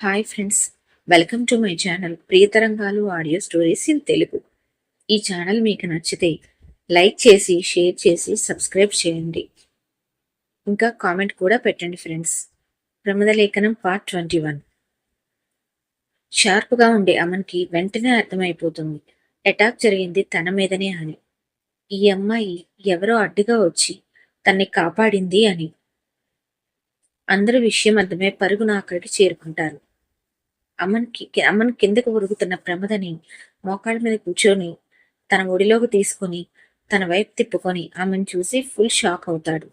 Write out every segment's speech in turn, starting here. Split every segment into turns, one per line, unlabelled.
Hi friends welcome to my channel Priyatarangalu audio stories in Telugu ఈ channel మీకు నచ్చితే like చేసి share చేసి సబ్స్క్రైబ్ చేయండి. ఇంకా కామెంట్ కూడా పెట్టండి friends Pramadalekhanam part twenty one షార్ప్గా ఉండే అమన్కి వెంటనే అర్థమైపోతుంది. అటాక్ జరిగింది తన మీదనే అని. ఈ అమ్మాయి ఎవరో అడ్డుగా వచ్చి తన్ని కాపాడింది అని. అందరి విషయం అర్థమే పరుగున అక్కడికి చేరుకుంటారు. అమ్మన్కి అమ్మన్ కిందకు ఉరుగుతున్న ప్రమదని మోకాళ్ళ మీద కూర్చొని తన ఒడిలోకి తీసుకొని తన వైపు తిప్పుకొని ఆమెను చూసి ఫుల్ షాక్ అవుతాడు.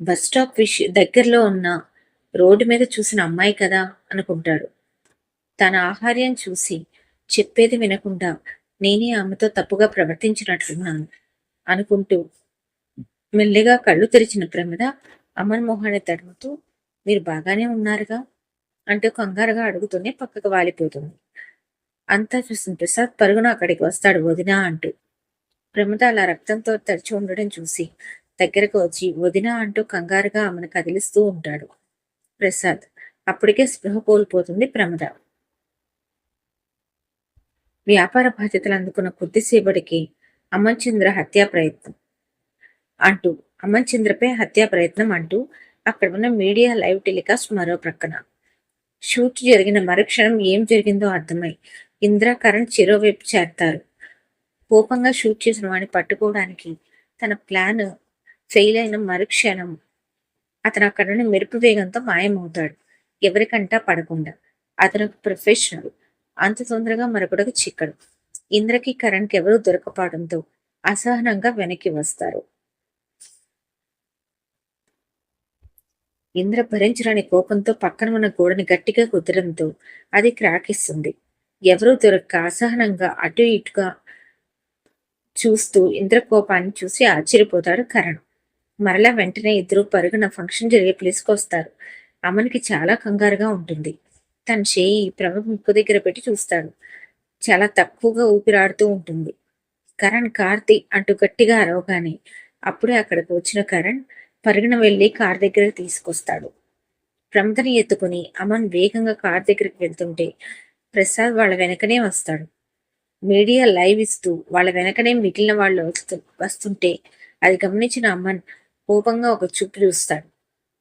బస్ స్టాప్ విష దగ్గరలో ఉన్న రోడ్డు మీద చూసిన అమ్మాయి కదా అనుకుంటాడు. తన ఆహార్యం చూసి చెప్పేది వినకుండా నేనే ఆమెతో తప్పుగా ప్రవర్తించినట్లున్నాను అనుకుంటూ మెల్లిగా కళ్ళు తెరిచిన ప్రమిద అమన్ మోహన్ తడుముతూ మీరు బాగానే ఉన్నారుగా? అంటూ కంగారుగా అడుగుతూనే పక్కకు వాలిపోతుంది. అంతా చూసిన ప్రసాద్ పరుగున అక్కడికి వస్తాడు వదినా అంటూ. ప్రమద అలా రక్తంతో తడిచి ఉండడం చూసి దగ్గరకు వచ్చి వదిన అంటూ కంగారుగా ఆమెను కదిలిస్తూ ఉంటాడు. ప్రసాద్ అప్పటికే స్పృహ కోల్పోతుంది ప్రమద. వ్యాపార బాధ్యతలు అందుకున్న కొద్దిసేపటికి అమన్చంద్ర హత్యా ప్రయత్నం అంటూ అమన్చంద్రపై హత్యా ప్రయత్నం అంటూ అక్కడ ఉన్న మీడియా లైవ్ టెలికాస్ట్ మరో ప్రక్కన. షూట్ జరిగిన మరుక్షణం ఏం జరిగిందో అర్థమై ఇంద్ర కరణ్ చిరోవైపు చేరతారు. కోపంగా షూట్ చేసిన వాడిని పట్టుకోవడానికి తన ప్లాన్ ఫెయిల్ అయిన మరుక్షణం అతను అక్కడ నుండి మెరుపు వేగంతో మాయమవుతాడు. ఎవరికంటా పడకుండా. అతను ఒక ప్రొఫెషనల్ అంత తొందరగా మరొకటికి చిక్కడు. ఇంద్రకి కరణ్కి ఎవరూ దొరకపోవడంతో అసహనంగా వెనక్కి వస్తారు. ఇంద్ర భరించరాని కోపంతో పక్కన ఉన్న గోడని గట్టిగా కుదరంతో అది క్రాకిస్తుంది. ఎవరూ దొరక్క అసహనంగా అటు ఇటుగా చూస్తూ ఇంద్ర కోపాన్ని చూసి ఆశ్చర్యపోతాడు కరణ్. మరలా వెంటనే ఇద్దరు పరుగున ఫంక్షన్ జరిగే ప్లేస్కి వస్తారు. అమన్కి చాలా కంగారుగా ఉంటుంది. తన చేయి ప్రభు ముక్కు దగ్గర పెట్టి చూస్తాడు. చాలా తక్కువగా ఊపిరాడుతూ ఉంటుంది. కరణ్ కార్తి అంటూ గట్టిగా అరవగానే అప్పుడే అక్కడికి వచ్చిన కరణ్ పరుగున వెళ్ళి కార్ దగ్గరకు తీసుకొస్తాడు. ప్రమతని ఎత్తుకుని అమన్ వేగంగా కార్ దగ్గరికి వెళ్తుంటే ప్రసాద్ వాళ్ళ వెనకనే వస్తాడు. మీడియా లైవ్ ఇస్తూ వాళ్ళ వెనకనే మిగిలిన వాళ్ళు వస్తు వస్తుంటే అది గమనించిన అమ్మన్ కోపంగా ఒక చూపు చూస్తాడు.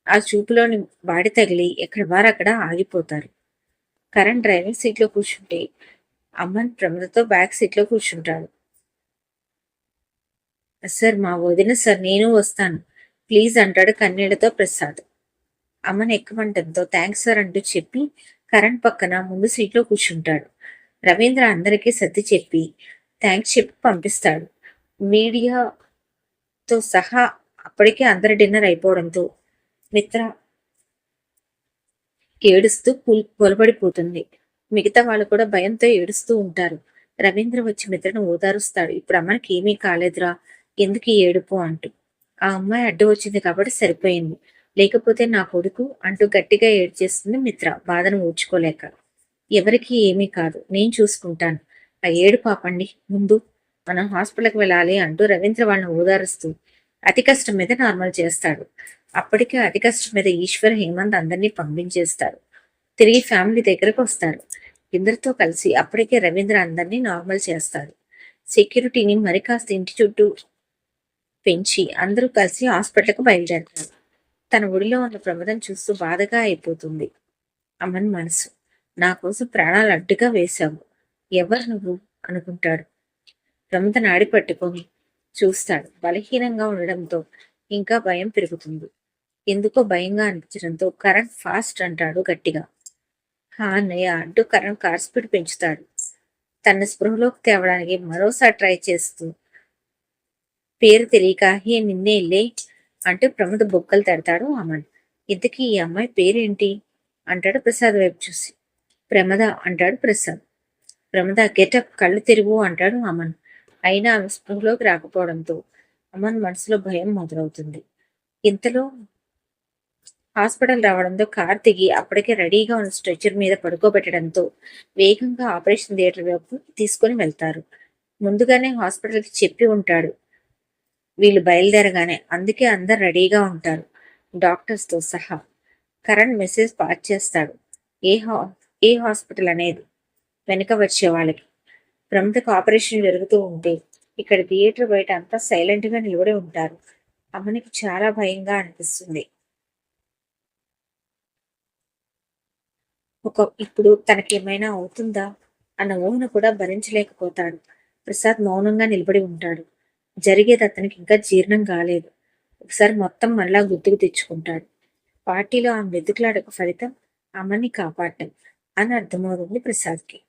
ఆ చూపులోని బాడి తగిలి ఎక్కడ వారు అక్కడ ఆగిపోతారు. కరణ్ డ్రైవింగ్ సీట్లో కూర్చుంటే అమ్మన్ ప్రమదతో బ్యాక్ సీట్లో కూర్చుంటాడు. సార్ మా వదిన సార్ నేను వస్తాను. ప్లీజ్ అంటాడు కన్నీళ్ళతో ప్రసాద్. అమ్మని ఎక్కమంటంతో థ్యాంక్స్ సార్ అంటూ చెప్పి కరణ్ పక్కన ముందు సీట్లో కూర్చుంటాడు. రవీంద్ర అందరికీ సర్ది చెప్పి థ్యాంక్స్ చెప్పి పంపిస్తాడు. మీడియాతో సహా అప్పటికే అందరి డిన్నర్ అయిపోవడంతో మిత్ర ఏడుస్తూ కూల్ కొలబడిపోతుంది మిగతా వాళ్ళు కూడా భయంతో ఏడుస్తూ ఉంటారు. రవీంద్ర వచ్చి మిత్రను ఓదారుస్తాడు. ఇప్పుడు అమ్మకి ఏమీ కాలేదురా ఎందుకు ఏడుపు అంటూ. ఆ అమ్మాయి అడ్డు వచ్చింది కాబట్టి సరిపోయింది. లేకపోతే నా కొడుకు అంటూ గట్టిగా ఏడ్చేస్తుంది మిత్ర. బాధను ఊడ్చుకోలేక ఎవరికి ఏమీ కాదు. నేను చూసుకుంటాను. ఆ ఏడు పాపండి. ముందు మనం హాస్పిటల్కి వెళ్ళాలి అంటూ రవీంద్ర వాళ్ళని ఓదారుస్తూ అతి కష్టం మీద నార్మల్ చేస్తాడు. అప్పటికే అతి కష్టం మీద ఈశ్వర్ హేమంత్ అందరినీ పంపించేస్తారు. తిరిగి ఫ్యామిలీ దగ్గరకు వస్తారు. ఇందరితో కలిసి అప్పటికే రవీంద్ర అందరినీ నార్మల్ చేస్తారు సెక్యూరిటీని మరి కాస్త ఇంటి చుట్టూ పెంచి అందరూ కలిసి హాస్పిటల్కు బయలుదేరతారు. తన ఒడిలో ఉన్న ప్రమాదం చూస్తూ బాధగా అయిపోతుంది. అమన్ మనసు. నా కోసం ప్రాణాలు అడ్డుగా వేశావు. ఎవరు నువ్వు? అనుకుంటాడు. ప్రమద నాడి పట్టుకొని చూస్తాడు. బలహీనంగా ఉండడంతో ఇంకా భయం పెరుగుతుంది. ఎందుకో భయంగా అనిపించడంతో కరెంట్ ఫాస్ట్ అంటాడు గట్టిగా. హా అన్నయ్య అంటూ కరెంట్ కార్ స్పీడ్ పెంచుతాడు. తన స్పృహలోకి తేవడానికి మరోసారి ట్రై చేస్తూ పేరు తెలియక హే నిన్నే లే అంటూ ప్రమద బొక్కలు తడతాడు అమన్. ఇంతకీ ఈ అమ్మాయి పేరేంటి? అంటాడు ప్రసాద్ వైపు చూసి. ప్రమద అంటాడు ప్రసాద్. ప్రమద గెటప్ కళ్ళు తెరువు అంటాడు అమన్. అయినా ఆమె స్పృహలోకి రాకపోవడంతో అమన్ మనసులో భయం మొదలవుతుంది. ఇంతలో హాస్పిటల్ రావడంతో కార్ దిగి అప్పటికే రెడీగా ఉన్న స్ట్రెచర్ మీద పడుకోబెట్టడంతో వేగంగా ఆపరేషన్ థియేటర్ వైపు తీసుకొని వెళ్తారు. ముందుగానే హాస్పిటల్కి చెప్పి ఉంటాడు వీళ్ళు బయలుదేరగానే అందుకే అందరు రెడీగా ఉంటారు. డాక్టర్స్తో సహా. కరణ్ మెసేజ్ పాస్ చేస్తాడు. ఏ హా ఏ హాస్పిటల్ అనేది? వెనక వచ్చే వాళ్ళకి. ప్రముఖకు ఆపరేషన్ జరుగుతూ ఉంటే ఇక్కడ థియేటర్ బయట అంతా సైలెంట్గా నిలబడి ఉంటారు. అమ్మనికి చాలా భయంగా అనిపిస్తుంది. ఒక ఇప్పుడు తనకి ఏమైనా అవుతుందా? అన్న ఊహను కూడా భరించలేకపోతాడు. ప్రసాద్ మౌనంగా నిలబడి ఉంటాడు. జరిగేది అతనికి ఇంకా జీర్ణం కాలేదు. ఒకసారి మొత్తం మళ్ళా గుర్తుకు తెచ్చుకుంటాడు. పార్టీలో ఆమె వెతుకులాడక ఫలితం అమ్మని కాపాడటం అని అర్థమవుతుంది ప్రసాద్కి.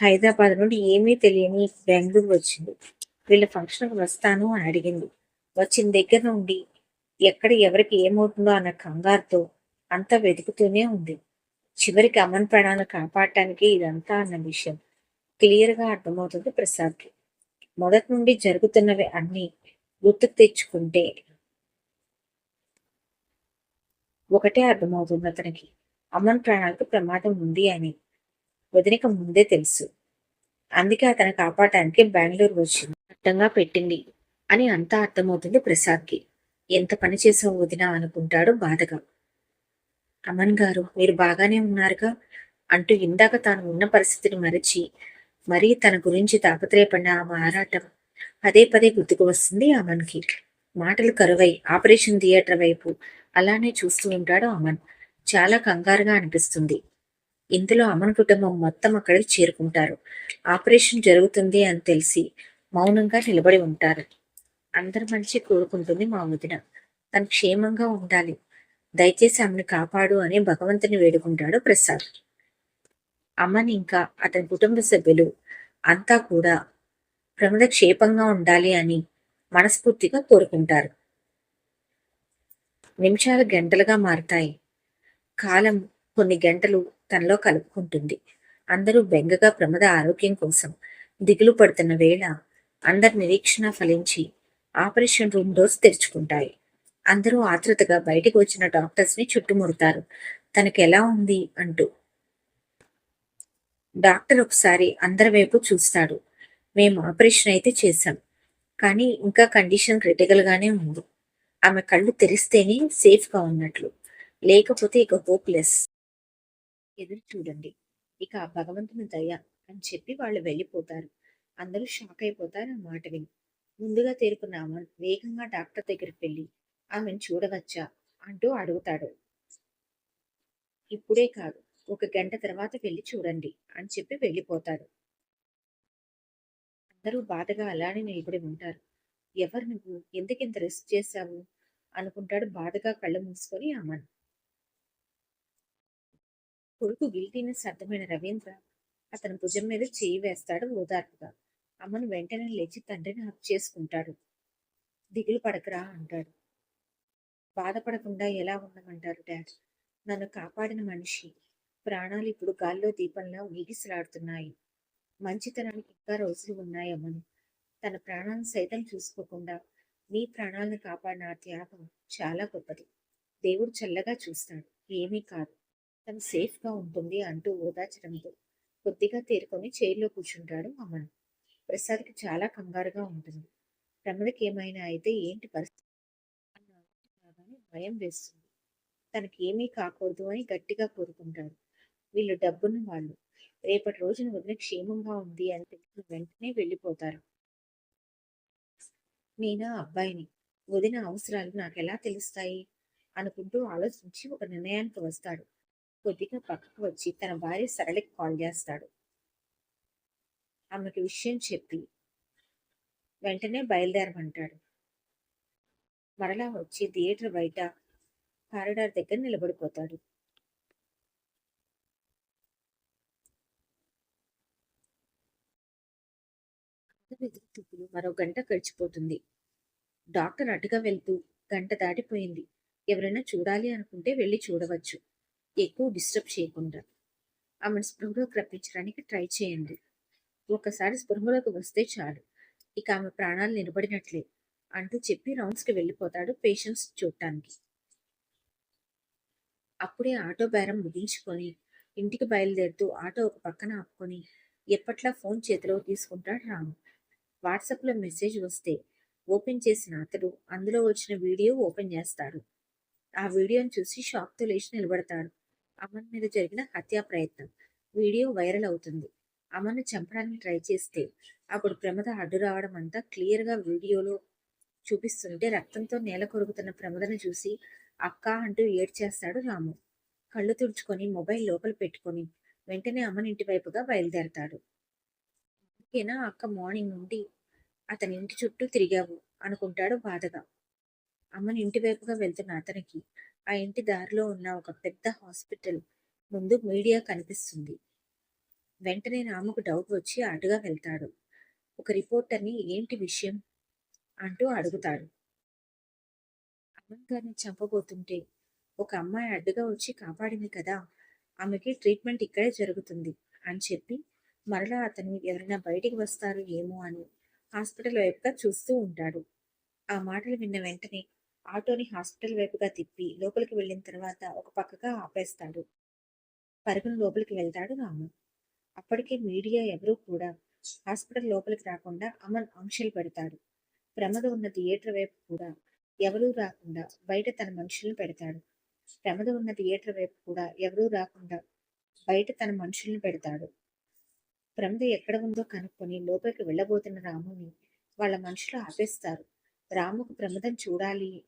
హైదరాబాద్ నుండి ఏమీ తెలియని బెంగళూరు వచ్చింది. వీళ్ళ ఫంక్షన్కి వస్తాను అని అడిగింది. వచ్చిన దగ్గర నుండి ఎక్కడ ఎవరికి ఏమవుతుందో అన్న కంగారుతో అంతా వెతుకుతూనే ఉంది. చివరికి అమన్ ప్రాణాలను కాపాడటానికి ఇదంతా అన్న విషయం క్లియర్గా అర్థమవుతుంది ప్రసాద్కి. మొదటి నుండి జరుగుతున్నవి అన్ని గుర్తుకు తెచ్చుకుంటే ఒకటే అర్థమవుతుంది అతనికి. అమన్ ప్రాణాలకు ప్రమాదం ఉంది అని వదినక ముందే తెలుసు. అందుకే అతను కాపాడటానికి బెంగళూరు వచ్చింది. అడ్డంగా పెట్టింది అని అంతా అర్థమవుతుంది ప్రసాద్కి. ఎంత పని చేసావు వదిన అనుకుంటాడు బాధగా. అమన్ గారు మీరు బాగానే ఉన్నారుగా అంటూ ఇందాక తాను ఉన్న పరిస్థితిని మరిచి మరీ తన గురించి తాపత్రయపడిన ఆమె ఆరాటం పదే పదే గుర్తుకు వస్తుంది అమన్కి. మాటలు కరువై ఆపరేషన్ థియేటర్ వైపు అలానే చూస్తూ ఉంటాడు అమన్. చాలా కంగారుగా అనిపిస్తుంది. ఇందులో అమన్ కుటుంబం మొత్తం అక్కడికి చేరుకుంటారు. ఆపరేషన్ జరుగుతుంది అని తెలిసి మౌనంగా నిలబడి ఉంటారు. అందరి మంచి కోరుకుంటుంది మా వదిన. తను క్షేమంగా ఉండాలి. దయచేసి ఆమెను కాపాడు అని భగవంతుని వేడుకుంటాడు ప్రసాద్. అమ్మని ఇంకా అతని కుటుంబ సభ్యులు అంతా కూడా ప్రమద క్షేపంగా ఉండాలి అని మనస్ఫూర్తిగా కోరుకుంటారు. నిమిషాలు గంటలుగా మారుతాయి. కాలం కొన్ని గంటలు తనలో కలుపుకుంటుంది. అందరూ బెంగగా ప్రమద ఆరోగ్యం కోసం దిగులు పడుతున్న వేళ అందరి నిరీక్షణ ఫలించి ఆపరేషన్ రూమ్ డోర్స్ తెరుచుకుంటాయి. అందరూ ఆతృతగా బయటకు వచ్చిన డాక్టర్స్ని చుట్టుముడతారు. తనకి ఎలా ఉంది అంటూ డాక్టర్ ఒకసారి అందరి వైపు చూస్తాడు. మేము ఆపరేషన్ అయితే చేశాం. కానీ ఇంకా కండిషన్ క్రిటికల్గానే ఉంది. ఆమె కళ్ళు తెరిస్తేనే సేఫ్గా ఉన్నట్లు. లేకపోతే ఇక హోప్లెస్. ఎదురు చూడండి. ఇక ఆ భగవంతుని దయ అని చెప్పి వాళ్ళు వెళ్ళిపోతారు. అందరూ షాక్ అయిపోతారు ఆ మాట విని. ముందుగా తేరుకున్న అమన్ వేగంగా డాక్టర్ దగ్గరికి వెళ్ళి ఆమెను చూడవచ్చా? అంటూ అడుగుతాడు. ఇప్పుడే కాదు. ఒక గంట తర్వాత వెళ్ళి చూడండి అని చెప్పి వెళ్ళిపోతాడు. అందరూ బాధగా అలానే నిలబడి ఉంటారు. ఎవరు నువ్వు? ఎందుకింత రిస్క్ చేశావు? అనుకుంటాడు బాధగా కళ్ళు మూసుకొని అమన్. కొడుకు గిల్టీనెస్ అర్థమైన రవీంద్ర అతని భుజం మీద చేయి వేస్తాడు ఓదార్పుగా. అమ్మను వెంటనే లేచి తండ్రిని హక్ చేసుకుంటాడు. దిగులు పడకరా అంటాడు. బాధపడకుండా ఎలా ఉండమంటారు డాడ్? నన్ను కాపాడిన మనిషి ప్రాణాలు ఇప్పుడు గాల్లో దీపంలా ఊగిసలాడుతున్నాయి. మంచితనానికి ఇంకా రోజులు ఉన్నాయమ్మను తన ప్రాణాలను సైతం చూసుకోకుండా నీ ప్రాణాలను కాపాడిన ఆ త్యాగం చాలా గొప్పది. దేవుడు చల్లగా చూస్తాడు. ఏమీ కాదు. తను సేఫ్గా ఉంటుంది అంటూ ఓదార్చడంతో కొద్దిగా తేరుకొని చైర్లో కూర్చుంటాడు అమన్. ప్రసాద్కి చాలా కంగారుగా ఉంటుంది. రమణకి ఏమైనా అయితే ఏంటి పరిస్థితి? భయం వేస్తుంది. తనకి ఏమీ కాకూడదు అని గట్టిగా కోరుకుంటాడు. వీళ్ళు డబ్బున్న వాళ్ళు. రేపటి రోజున వదిన క్షేమంగా ఉంది అని వెంటనే వెళ్ళిపోతారు. నేను అబ్బాయిని? వదిన అవసరాలు నాకు ఎలా తెలుస్తాయి? అనుకుంటూ ఆలోచించి ఒక నిర్ణయానికి వస్తాడు. కొద్దిగా పక్కకు వచ్చి తన భార్య సరళకి కాల్ చేస్తాడు. ఆమెకి విషయం చెప్పి వెంటనే బయలుదేరమంటాడు. మరలా వచ్చి థియేటర్ బయట కారిడార్ దగ్గర నిలబడిపోతాడు. చూపులు మరో గంట గడిచిపోతుంది. డాక్టర్ అటుగా వెళ్తూ గంట దాటిపోయింది. ఎవరైనా చూడాలి అనుకుంటే వెళ్ళి చూడవచ్చు. ఎక్కువ డిస్టర్బ్ చేయకుండా. ఆమెను స్పృహలోకి రప్పించడానికి ట్రై చేయండి. ఒకసారి స్పృహలోకి వస్తే చాలు. ఇక ఆమె ప్రాణాలు నిలబడినట్లే అంటూ చెప్పి రౌండ్స్కి వెళ్ళిపోతాడు పేషెంట్స్ చూడటానికి. అప్పుడే ఆటో బేరం ముగించుకొని ఇంటికి బయలుదేరుతూ ఆటో ఒక పక్కన ఆపుకొని ఎప్పట్లా ఫోన్ చేతిలో తీసుకుంటాడు రాము. వాట్సాప్లో మెసేజ్ వస్తే ఓపెన్ చేసిన అతడు అందులో వచ్చిన వీడియో ఓపెన్ చేస్తాడు. ఆ వీడియోని చూసి షాక్తో లేచి నిలబడతాడు. అమన్ మీద జరిగిన హత్యా ప్రయత్నం. వీడియో వైరల్ అవుతుంది. అమన్ను చంపడానికి ట్రై చేస్తే అప్పుడు ప్రమద అడ్డు రావడం అంతా క్లియర్గా వీడియోలో చూపిస్తుంటే రక్తంతో నేల కొరుగుతున్న ప్రమదను చూసి అక్క అంటూ ఏడ్చేస్తాడు రాము. కళ్ళు తుడుచుకొని మొబైల్ లోపల పెట్టుకొని వెంటనే అమ్మని ఇంటి వైపుగా బయలుదేరతాడు. అందుకేనా అక్క మార్నింగ్ నుండి? అతని ఇంటి చుట్టూ తిరిగావు అనుకుంటాడు బాధగా. అమ్మని ఇంటి వైపుగా వెళ్తున్న అతనికి ఆ ఇంటి దారిలో ఉన్న ఒక పెద్ద హాస్పిటల్ ముందు మీడియా కనిపిస్తుంది. వెంటనే రాముకు డౌట్ వచ్చి అటుగా వెళ్తాడు. ఒక రిపోర్టర్ని ఏంటి విషయం? అంటూ అడుగుతాడు. అమ్మన్ గారిని చంపబోతుంటే ఒక అమ్మాయి అడ్డుగా వచ్చి కాపాడింది కదా ఆమెకి ట్రీట్మెంట్ ఇక్కడే జరుగుతుంది అని చెప్పి మరలా అతను ఎవరైనా బయటికి వస్తారు ఏమో అని హాస్పిటల్ వైపుగా చూస్తూ ఉంటాడు. ఆ మాటలు విన్న వెంటనే ఆటోని హాస్పిటల్ వైపుగా తిప్పి లోపలికి వెళ్ళిన తర్వాత ఒక పక్కగా ఆపేస్తాడు. పరుగును లోపలికి వెళ్తాడు రాము. అప్పటికే మీడియా ఎవరూ కూడా హాస్పిటల్ లోపలికి రాకుండా అమన్ ఆంక్షలు పెడతాడు. ప్రమద ఉన్న థియేటర్ వైపు కూడా ఎవరూ రాకుండా బయట తన మనుషులను పెడతాడు. ప్రమద ఉన్న థియేటర్ వైపు కూడా ఎవరూ రాకుండా బయట తన మనుషులను పెడతాడు. ప్రమద ఎక్కడ ఉందో కనుక్కొని లోపలికి వెళ్ళబోతున్న రాముని వాళ్ళ మనుషులు ఆపేస్తారు. రాముకు ప్రమదం చూడాలి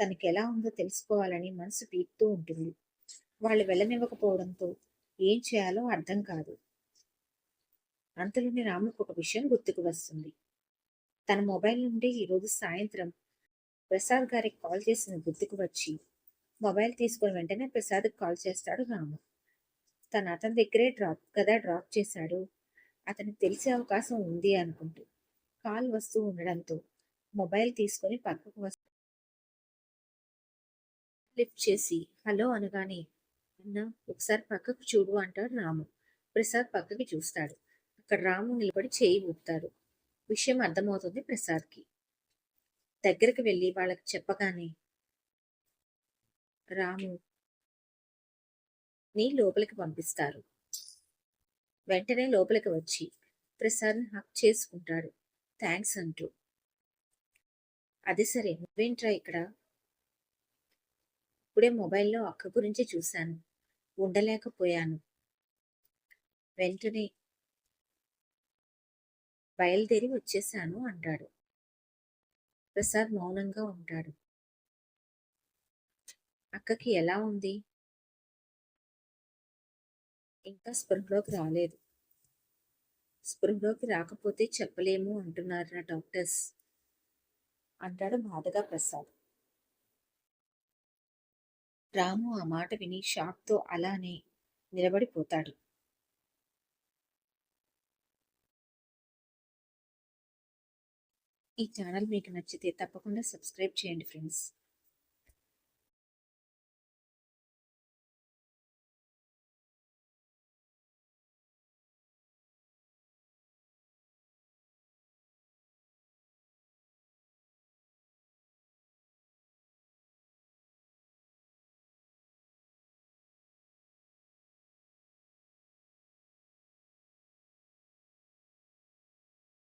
తనకి ఎలా ఉందో తెలుసుకోవాలని మనసు పీక్తూ ఉంటుంది. వాళ్ళు వెళ్ళనివ్వకపోవడంతో ఏం చేయాలో అర్థం కాదు. అంతలోని రాముకు ఒక విషయం గుర్తుకు వస్తుంది. తన మొబైల్ నుండి ఈరోజు సాయంత్రం ప్రసాద్ గారికి కాల్ చేసిన గుర్తుకు వచ్చి మొబైల్ తీసుకుని వెంటనే ప్రసాద్కి కాల్ చేస్తాడు రాము. తను అతని దగ్గరే డ్రాప్ కదా డ్రాప్ చేశాడు. అతనికి తెలిసే అవకాశం ఉంది అనుకుంటూ కాల్ వస్తూ ఉండడంతో మొబైల్ తీసుకొని పక్కకు వస్తూ లిఫ్ట్ చేసి హలో అనగానే అన్న ఒకసారి పక్కకు చూడు అంటాడు రాము. ప్రసాద్ పక్కకి చూస్తాడు. అక్కడ రాము నిలబడి చేయి ఊపుతాడు. విషయం అర్థమవుతుంది ప్రసాద్కి. దగ్గరికి వెళ్ళి వాళ్ళకి చెప్పగానే రాము ని లోపలికి పంపిస్తారు. వెంటనే లోపలికి వచ్చి ప్రసాద్ని హక్ చేసుకుంటాడు. థ్యాంక్స్ అంటూ. అది సరే నువ్వేంట్రా ఇక్కడ? ఇప్పుడే మొబైల్లో అక్క గురించి చూశాను. ఉండలేకపోయాను. వెంటనే బయలుదేరి వచ్చేసాను అంటాడు. ప్రసాద్ మౌనంగా ఉంటాడు. అక్కకి ఎలా ఉంది? ఇంకా స్పృహలోకి రాలేదు. స్పృహలోకి రాకపోతే చెప్పలేము అంటున్నారు నా డాక్టర్స్ అంటాడు బాధగా ప్రసాద్. రాము ఆ మాట విని షాక్తో అలానే నిలబడిపోతాడు. ఈ ఛానల్ మీకు నచ్చితే తప్పకుండా సబ్స్క్రైబ్ చేయండి ఫ్రెండ్స్.